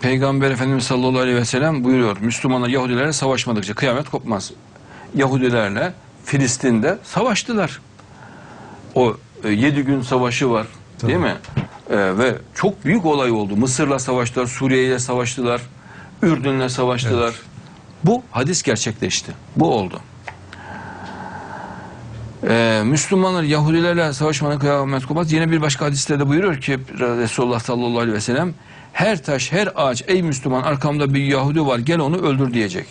Peygamber Efendimiz sallallahu aleyhi ve sellem buyuruyor. Müslümanlar Yahudilerle savaşmadıkça kıyamet kopmaz. Yahudilerle Filistin'de savaştılar. O e, yedi gün savaşı var. Değil mi? E, ve çok büyük olay oldu. Mısır'la savaştılar, Suriye ile savaştılar, Ürdün'le savaştılar. Bu hadis gerçekleşti. Bu oldu. Ee, Müslümanlar Yahudilerle savaşmanın kıyamet kopmaz. Yine bir başka hadiste de buyuruyor ki Resulullah sallallahu aleyhi ve sellem her taş, her ağaç ey Müslüman arkamda bir Yahudi var gel onu öldür diyecek.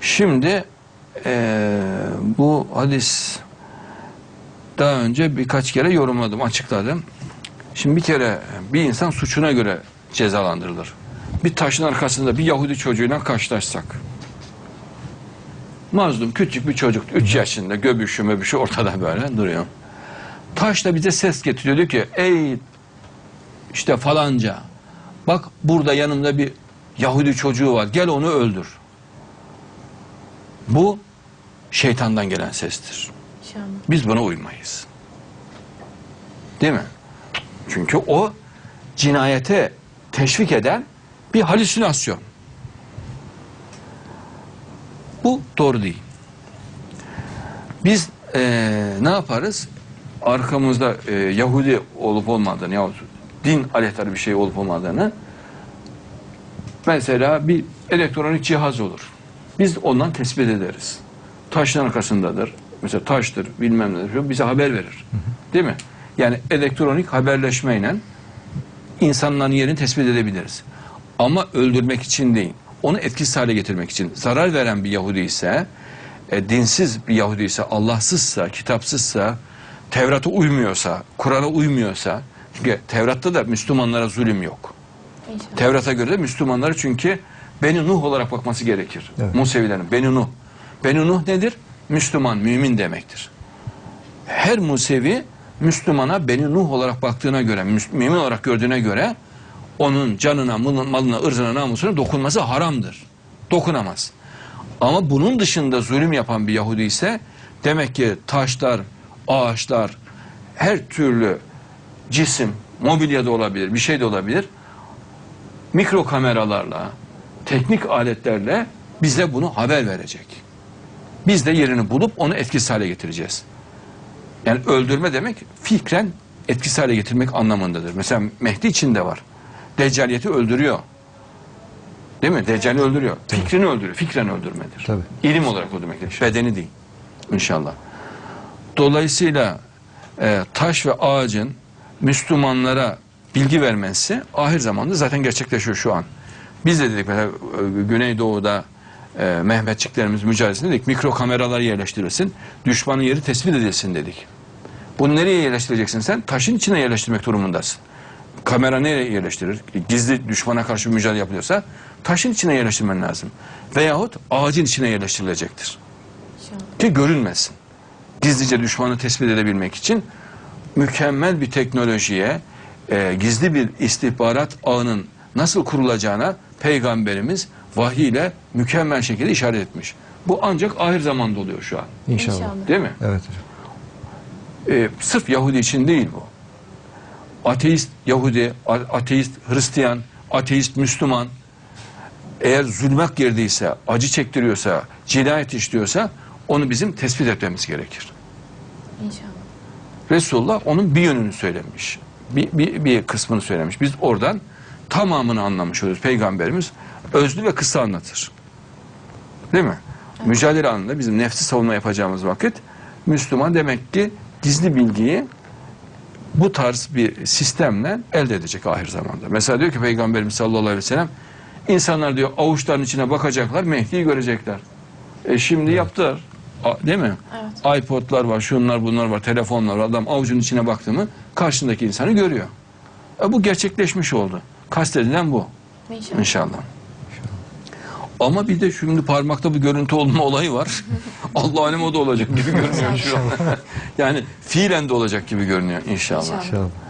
Şimdi ee, bu hadis daha önce birkaç kere yorumladım, açıkladım. Şimdi bir kere bir insan suçuna göre cezalandırılır. Bir taşın arkasında bir Yahudi çocuğuyla karşılaşsak. Mazlum küçük bir çocuk 3 yaşında göbüşü möbüşü ortada böyle duruyor. Taş da bize ses getiriyor diyor ki ey işte falanca bak burada yanımda bir Yahudi çocuğu var gel onu öldür. Bu şeytandan gelen sestir. Biz buna uymayız. Değil mi? Çünkü o cinayete teşvik eden bir halüsinasyon. Bu doğru değil. Biz eee, ne yaparız? Arkamızda eee, Yahudi olup olmadığını yahut din aleyhtarı bir şey olup olmadığını mesela bir elektronik cihaz olur. Biz ondan tespit ederiz. Taşın arkasındadır. Mesela taştır bilmem nedir. Bize haber verir. Değil mi? Yani elektronik haberleşmeyle insanların yerini tespit edebiliriz. Ama öldürmek için değil. Onu etkisiz hale getirmek için. Zarar veren bir Yahudi ise, e, dinsiz bir Yahudi ise, Allahsızsa, kitapsızsa, Tevrat'a uymuyorsa, Kur'an'a uymuyorsa, çünkü Tevrat'ta da Müslümanlara zulüm yok. İnşallah. Tevrat'a göre de Müslümanları çünkü Beni Nuh olarak bakması gerekir. Evet. Musevilerin Beni Nuh. Beni Nuh nedir? Müslüman, mümin demektir. Her Musevi Müslümana Beni Nuh olarak baktığına göre, mümin olarak gördüğüne göre onun canına, malına, ırzına, namusuna dokunması haramdır. Dokunamaz. Ama bunun dışında zulüm yapan bir Yahudi ise demek ki taşlar, ağaçlar, her türlü cisim, mobilya da olabilir, bir şey de olabilir. Mikro kameralarla, teknik aletlerle bize bunu haber verecek. Biz de yerini bulup onu etkisiz hale getireceğiz. Yani öldürme demek fikren etkisiz hale getirmek anlamındadır. Mesela Mehdi içinde var. Deccaliyeti öldürüyor. Değil mi? Deccali öldürüyor. Fikrini öldürüyor. Fikren öldürmedir. Tabii. İlim olarak öldürmektir. Bedeni değil. İnşallah. Dolayısıyla e, taş ve ağacın Müslümanlara bilgi vermesi ahir zamanda zaten gerçekleşiyor şu an. Biz de dedik mesela e, Güneydoğu'da e, Mehmetçiklerimiz mücadelesinde dedik mikro kameralar yerleştirilsin. Düşmanın yeri tespit edilsin dedik. Bunu nereye yerleştireceksin sen? Taşın içine yerleştirmek durumundasın. Kamera nereye yerleştirir? Gizli düşmana karşı bir mücadele yapılıyorsa taşın içine yerleştirmen lazım. Veyahut ağacın içine yerleştirilecektir İnşallah. ki görünmesin. Gizlice düşmanı tespit edebilmek için mükemmel bir teknolojiye, e, gizli bir istihbarat ağının nasıl kurulacağına Peygamberimiz vahiy ile mükemmel şekilde işaret etmiş. Bu ancak ahir zamanda oluyor şu an. İnşallah. İnşallah. Değil mi? Evet hocam. E, sırf Yahudi için değil bu. Ateist Yahudi, ateist Hristiyan, ateist Müslüman eğer zulmek girdiyse, acı çektiriyorsa, cinayet işliyorsa onu bizim tespit etmemiz gerekir. İnşallah. Resulullah onun bir yönünü söylemiş. Bir, bir, bir kısmını söylemiş. Biz oradan tamamını anlamış oluyoruz. Peygamberimiz özlü ve kısa anlatır. Değil mi? Mücadele anında bizim nefsi savunma yapacağımız vakit Müslüman demek ki gizli bilgiyi bu tarz bir sistemle elde edecek ahir zamanda. Mesela diyor ki Peygamberimiz sallallahu aleyhi ve sellem insanlar diyor avuçların içine bakacaklar Mehdi'yi görecekler. E şimdi yaptılar. A- Değil mi? Evet. iPod'lar var, şunlar bunlar var, telefonlar var. Adam avucun içine baktı mı karşındaki insanı görüyor. E bu gerçekleşmiş oldu. Kastedilen bu İnşallah. inşallah. Ama bir de şimdi parmakta bir görüntü olma olayı var. Allah alem o da olacak gibi görünüyor şu an. yani fiilen de olacak gibi görünüyor inşallah. İnşallah. İnşallah.